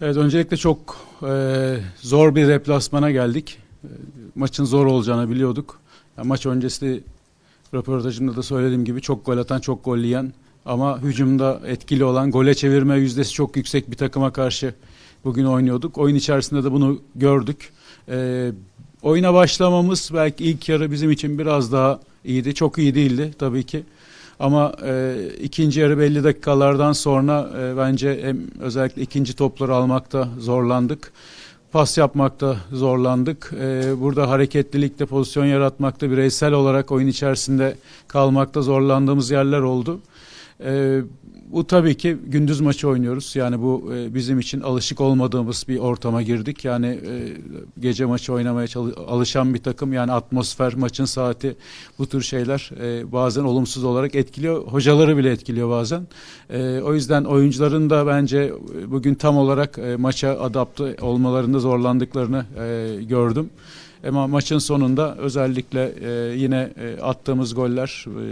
Evet öncelikle çok e, zor bir deplasmana geldik. E, maçın zor olacağını biliyorduk. Ya, maç öncesi röportajımda da söylediğim gibi çok gol atan, çok gol yiyen ama hücumda etkili olan, gole çevirme yüzdesi çok yüksek bir takıma karşı bugün oynuyorduk. Oyun içerisinde de bunu gördük. E, oyuna başlamamız belki ilk yarı bizim için biraz daha iyiydi. Çok iyi değildi tabii ki. Ama e, ikinci yarı belli dakikalardan sonra e, bence hem özellikle ikinci topları almakta zorlandık. Pas yapmakta zorlandık. E, burada hareketlilikte pozisyon yaratmakta bireysel olarak oyun içerisinde kalmakta zorlandığımız yerler oldu. E, bu tabii ki gündüz maçı oynuyoruz. Yani bu e, bizim için alışık olmadığımız bir ortama girdik. Yani e, gece maçı oynamaya alışan bir takım. Yani atmosfer, maçın saati bu tür şeyler e, bazen olumsuz olarak etkiliyor. Hocaları bile etkiliyor bazen. E, o yüzden oyuncuların da bence bugün tam olarak e, maça adapte olmalarında zorlandıklarını e, gördüm. Ama maçın sonunda özellikle e, yine e, attığımız goller, e,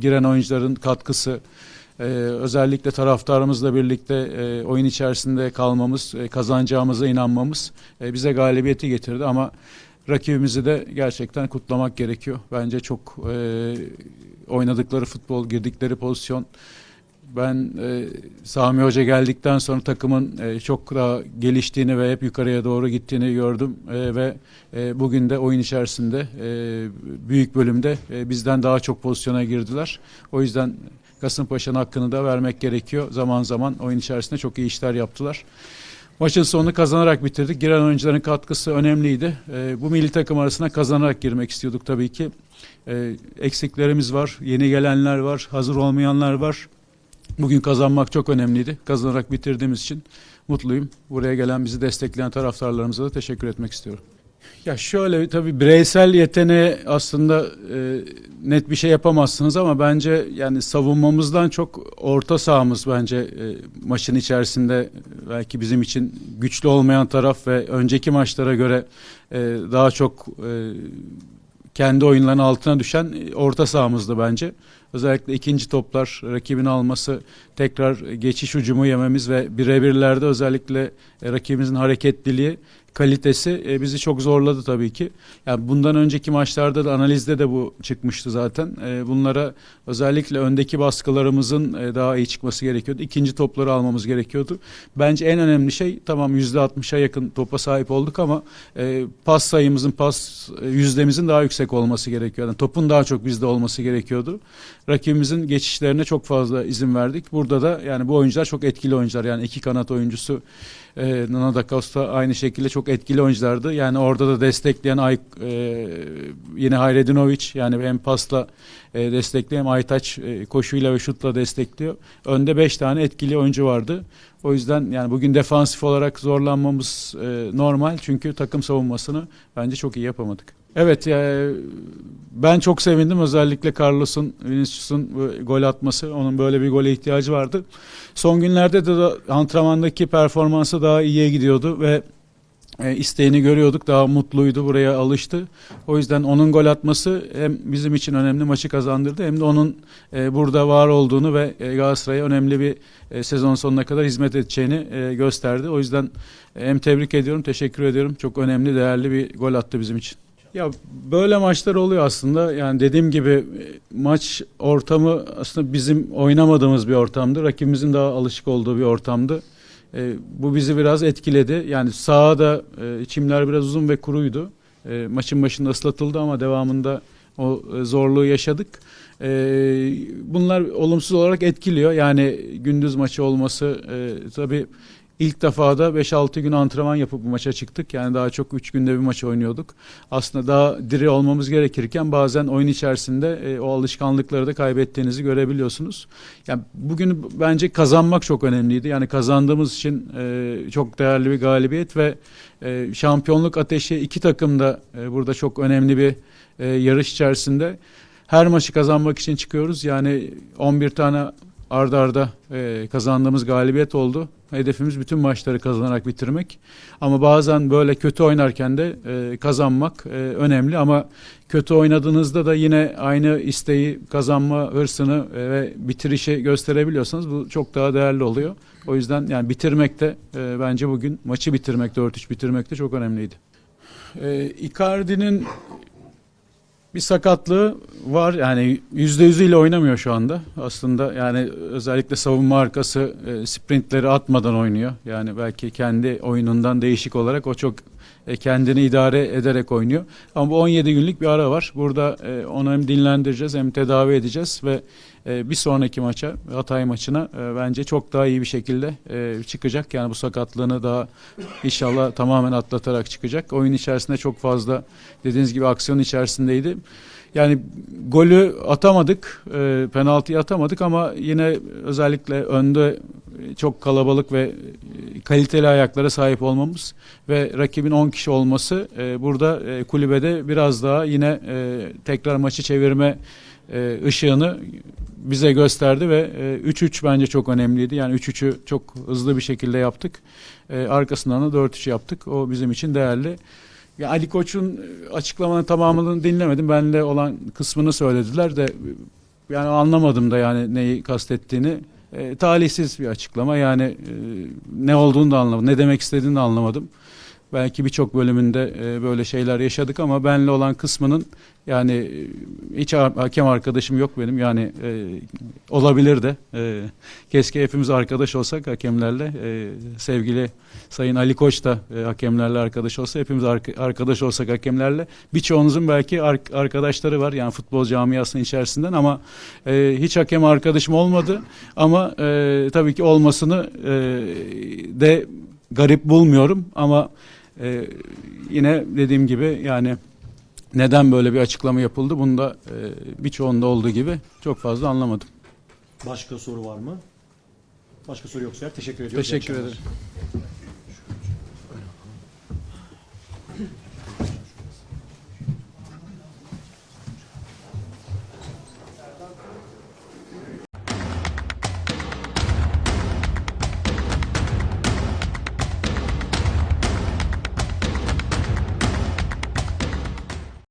giren oyuncuların katkısı, ee, özellikle taraftarımızla birlikte e, oyun içerisinde kalmamız, e, kazanacağımıza inanmamız e, bize galibiyeti getirdi ama rakibimizi de gerçekten kutlamak gerekiyor. Bence çok e, oynadıkları futbol, girdikleri pozisyon ben e, Sami Hoca geldikten sonra takımın e, çok daha geliştiğini ve hep yukarıya doğru gittiğini gördüm E, ve e, bugün de oyun içerisinde e, büyük bölümde e, bizden daha çok pozisyona girdiler. O yüzden Kasımpaşa'nın hakkını da vermek gerekiyor. Zaman zaman oyun içerisinde çok iyi işler yaptılar. Maçın sonunu kazanarak bitirdik. Giren oyuncuların katkısı önemliydi. E, bu milli takım arasına kazanarak girmek istiyorduk tabii ki. E, eksiklerimiz var, yeni gelenler var, hazır olmayanlar var. Bugün kazanmak çok önemliydi. Kazanarak bitirdiğimiz için mutluyum. Buraya gelen bizi destekleyen taraftarlarımıza da teşekkür etmek istiyorum. Ya şöyle tabii bireysel yeteneğe aslında e, net bir şey yapamazsınız ama bence yani savunmamızdan çok orta sahamız bence e, maçın içerisinde belki bizim için güçlü olmayan taraf ve önceki maçlara göre e, daha çok e, kendi oyunlarının altına düşen e, orta sahamızdı bence. Özellikle ikinci toplar rakibin alması, tekrar geçiş hücumu yememiz ve birebirlerde özellikle e, rakibimizin hareketliliği, kalitesi e, bizi çok zorladı tabii ki. Yani bundan önceki maçlarda da analizde de bu çıkmıştı zaten. E, bunlara özellikle öndeki baskılarımızın e, daha iyi çıkması gerekiyordu. İkinci topları almamız gerekiyordu. Bence en önemli şey tamam %60'a yakın topa sahip olduk ama pas sayımızın, pas yüzdemizin daha yüksek olması gerekiyordu. Yani topun daha çok bizde olması gerekiyordu. Rakibimizin geçişlerine çok fazla izin verdik. Burada da yani bu oyuncular çok etkili oyuncular. Yani iki kanat oyuncusu Nana da Costa aynı şekilde çok etkili oyunculardı. Yani orada da destekleyen Ay, e, yine Hayredinovic yani hem pasla e, destekleyen hem Aytaç e, koşuyla ve şutla destekliyor. Önde 5 tane etkili oyuncu vardı. O yüzden yani bugün defansif olarak zorlanmamız e, normal. Çünkü takım savunmasını bence çok iyi yapamadık. Evet yani ben çok sevindim özellikle Carlos'un, Vinicius'un gol atması. Onun böyle bir gole ihtiyacı vardı. Son günlerde de, de antrenmandaki performansı daha iyiye gidiyordu ve e, isteğini görüyorduk. Daha mutluydu. Buraya alıştı. O yüzden onun gol atması hem bizim için önemli maçı kazandırdı hem de onun e, burada var olduğunu ve e, Galatasaray'a önemli bir e, sezon sonuna kadar hizmet edeceğini e, gösterdi. O yüzden e, hem tebrik ediyorum, teşekkür ediyorum. Çok önemli, değerli bir gol attı bizim için. Ya böyle maçlar oluyor aslında. Yani dediğim gibi maç ortamı aslında bizim oynamadığımız bir ortamdı. Rakibimizin daha alışık olduğu bir ortamdı. E, bu bizi biraz etkiledi. Yani sahada e, çimler biraz uzun ve kuruydu. E, maçın başında ıslatıldı ama devamında o e, zorluğu yaşadık. E, bunlar olumsuz olarak etkiliyor. Yani gündüz maçı olması e, tabii ilk defa da 5-6 gün antrenman yapıp bu maça çıktık. Yani daha çok 3 günde bir maç oynuyorduk. Aslında daha diri olmamız gerekirken bazen oyun içerisinde e, o alışkanlıkları da kaybettiğinizi görebiliyorsunuz. Yani bugün bence kazanmak çok önemliydi. Yani kazandığımız için e, çok değerli bir galibiyet ve e, şampiyonluk ateşi iki takım da e, burada çok önemli bir e, yarış içerisinde. Her maçı kazanmak için çıkıyoruz. Yani 11 tane arda arda e, kazandığımız galibiyet oldu. Hedefimiz bütün maçları kazanarak bitirmek. Ama bazen böyle kötü oynarken de e, kazanmak e, önemli. Ama kötü oynadığınızda da yine aynı isteği, kazanma hırsını e, ve bitirişi gösterebiliyorsanız bu çok daha değerli oluyor. O yüzden yani bitirmekte e, bence bugün maçı bitirmekte, 4-3 bitirmekte çok önemliydi. E, Icardi'nin bir sakatlığı var. Yani yüzde yüzüyle oynamıyor şu anda. Aslında yani özellikle savunma arkası e, sprintleri atmadan oynuyor. Yani belki kendi oyunundan değişik olarak o çok e, kendini idare ederek oynuyor. Ama bu 17 günlük bir ara var. Burada e, onu hem dinlendireceğiz hem tedavi edeceğiz ve e, bir sonraki maça Hatay maçına e, bence çok daha iyi bir şekilde e, çıkacak yani bu sakatlığını daha inşallah tamamen atlatarak çıkacak oyun içerisinde çok fazla dediğiniz gibi aksiyon içerisindeydi. Yani golü atamadık, e, penaltıyı atamadık ama yine özellikle önde çok kalabalık ve e, kaliteli ayaklara sahip olmamız ve rakibin 10 kişi olması e, burada e, kulübede biraz daha yine e, tekrar maçı çevirme e, ışığını bize gösterdi ve e, 3-3 bence çok önemliydi. Yani 3-3'ü çok hızlı bir şekilde yaptık. E, arkasından da 4-3 yaptık. O bizim için değerli. Ya Ali Koç'un açıklamanın tamamını dinlemedim. Benle olan kısmını söylediler de yani anlamadım da yani neyi kastettiğini. E, talihsiz bir açıklama. Yani e, ne olduğunu da anlamadım. Ne demek istediğini de anlamadım. Belki birçok bölümünde e, böyle şeyler yaşadık ama benle olan kısmının yani e, hiç ha- hakem arkadaşım yok benim. Yani e, olabilir de. E, keşke hepimiz arkadaş olsak hakemlerle. E, sevgili Sayın Ali Koç da e, hakemlerle arkadaş olsa hepimiz arka- arkadaş olsak hakemlerle birçoğunuzun belki ar- arkadaşları var yani futbol camiasının içerisinden ama e, hiç hakem arkadaşım olmadı ama e, tabii ki olmasını e, de garip bulmuyorum ama e, yine dediğim gibi yani neden böyle bir açıklama yapıldı bunu da e, birçoğunda olduğu gibi çok fazla anlamadım. Başka soru var mı? Başka soru yoksa teşekkür ediyoruz. Teşekkür ederim.